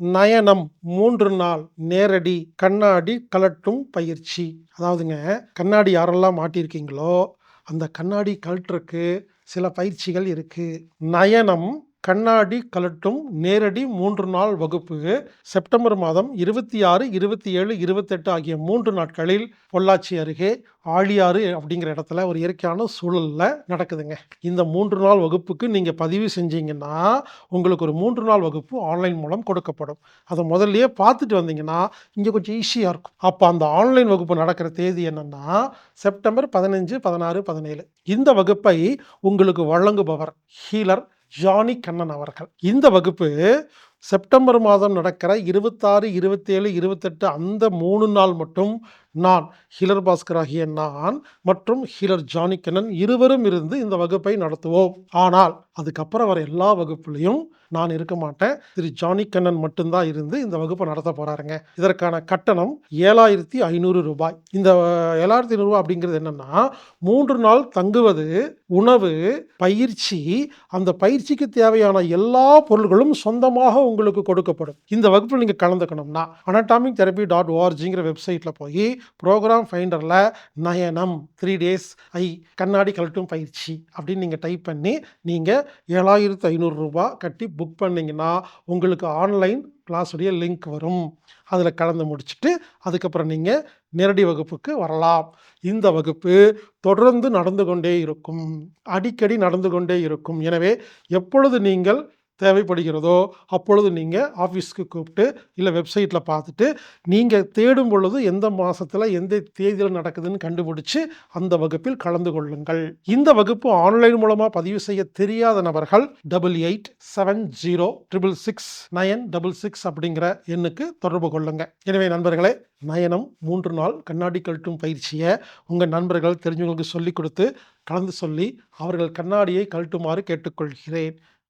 நயனம் மூன்று நாள் நேரடி கண்ணாடி கலட்டும் பயிற்சி. அதாவதுங்க கண்ணாடி யாரெல்லாம் மாட்டியிருக்கீங்களோ அந்த கண்ணாடி கழட்டுறக்கு சில பயிற்சிகள் இருக்குது நயனம் கண்ணாடி கழட்டும் நேரடி மூன்று நாள் வகுப்பு. செப்டம்பர் மாதம் இருபத்தி ஆறு இருபத்தி ஏழு இருபத்தெட்டு ஆகிய மூன்று நாட்களில் பொள்ளாச்சி அருகே ஆழியாறு அப்படிங்கிற இடத்துல ஒரு இயற்கையான சூழலில் நடக்குதுங்க. இந்த மூன்று நாள் வகுப்புக்கு நீங்கள் பதிவு செஞ்சீங்கன்னா உங்களுக்கு ஒரு மூன்று நாள் வகுப்பு ஆன்லைன் மூலம் கொடுக்கப்படும். அதை முதல்லையே பார்த்துட்டு வந்தீங்கன்னா இங்கே கொஞ்சம் ஈஸியாக இருக்கும். அப்போ அந்த ஆன்லைன் வகுப்பு நடக்கிற தேதி என்னென்னா செப்டம்பர் பதினஞ்சு பதினாறு பதினேழு. இந்த வகுப்பை உங்களுக்கு வழங்குபவர் ஹீலர் ஜானி கண்ணன் அவர்கள். இந்த வகுப்பு செப்டம்பர் மாதம் நடக்கிற இருபத்தாறு இருபத்தேழு இருபத்தெட்டு அந்த மூணு நாள் மட்டும் நான் ஹிலர் பாஸ்கர் ஆகிய நான் மற்றும் ஹிலர் ஜானி இருவரும் இருந்து இந்த வகுப்பை நடத்துவோம். ஆனால் அதுக்கப்புறம் வர எல்லா வகுப்புலையும் நான் இருக்க மாட்டேன். திரு ஜானி கண்ணன் மட்டும்தான் இருந்து இந்த வகுப்பை நடத்த போகிறாருங்க இதற்கான கட்டணம் ஏழாயிரத்தி ஐநூறு ரூபாய். இந்த ஏழாயிரத்தி ஐநூறு அப்படிங்கிறது என்னென்னா மூன்று நாள் தங்குவது உணவு பயிற்சி அந்த பயிற்சிக்கு தேவையான எல்லா பொருள்களும் சொந்தமாக உங்களுக்கு கொடுக்கப்படும். இந்த வகுப்பில் நீங்கள் கலந்துக்கணும்னா அனட்டாமிக் தெரப்பி டாட் ஓஆர்ஜிங்கிற வெப்சைட்டில் போய் ப்ரோக்ராம் ஃபைண்டரில் நயனம் த்ரீ டேஸ் ஐ கண்ணாடி கழட்டும் பயிற்சி அப்படின்னு நீங்கள் டைப் பண்ணி நீங்கள் ஏழாயிரத்து ஐநூறுரூபா கட்டி புக் பண்ணிங்கன்னா உங்களுக்கு ஆன்லைன் கிளாஸுடைய லிங்க் வரும். அதில் கலந்து முடிச்சுட்டு அதுக்கப்புறம் நீங்கள் நேரடி வகுப்புக்கு வரலாம். இந்த வகுப்பு தொடர்ந்து நடந்து கொண்டே இருக்கும். அடிக்கடி நடந்து கொண்டே இருக்கும். எனவே எப்பொழுது நீங்கள் தேவைப்படுகிறதோ அப்பொழுது நீங்கள் ஆஃபீஸ்க்கு கூப்பிட்டு இல்லை வெப்சைட்டில் பார்த்துட்டு நீங்கள் தேடும் பொழுது எந்த மாதத்தில் எந்த தேதியில் நடக்குதுன்னு கண்டுபிடிச்சு அந்த வகுப்பில் கலந்து கொள்ளுங்கள். இந்த வகுப்பு ஆன்லைன் மூலமாக பதிவு செய்ய தெரியாத நபர்கள் double eight seven zero triple six nine double six அப்படிங்கிற எண்ணுக்கு தொடர்பு கொள்ளுங்கள் எனவே நண்பர்களே நயனம் மூன்று நாள் கண்ணாடி கழட்டும் பயிற்சியை உங்கள் நண்பர்கள் தெரிஞ்சவங்களுக்கு சொல்லிக் கொடுத்து கலந்து சொல்லி அவர்கள் கண்ணாடியை கழட்டுமாறு கேட்டுக்கொள்கிறேன்.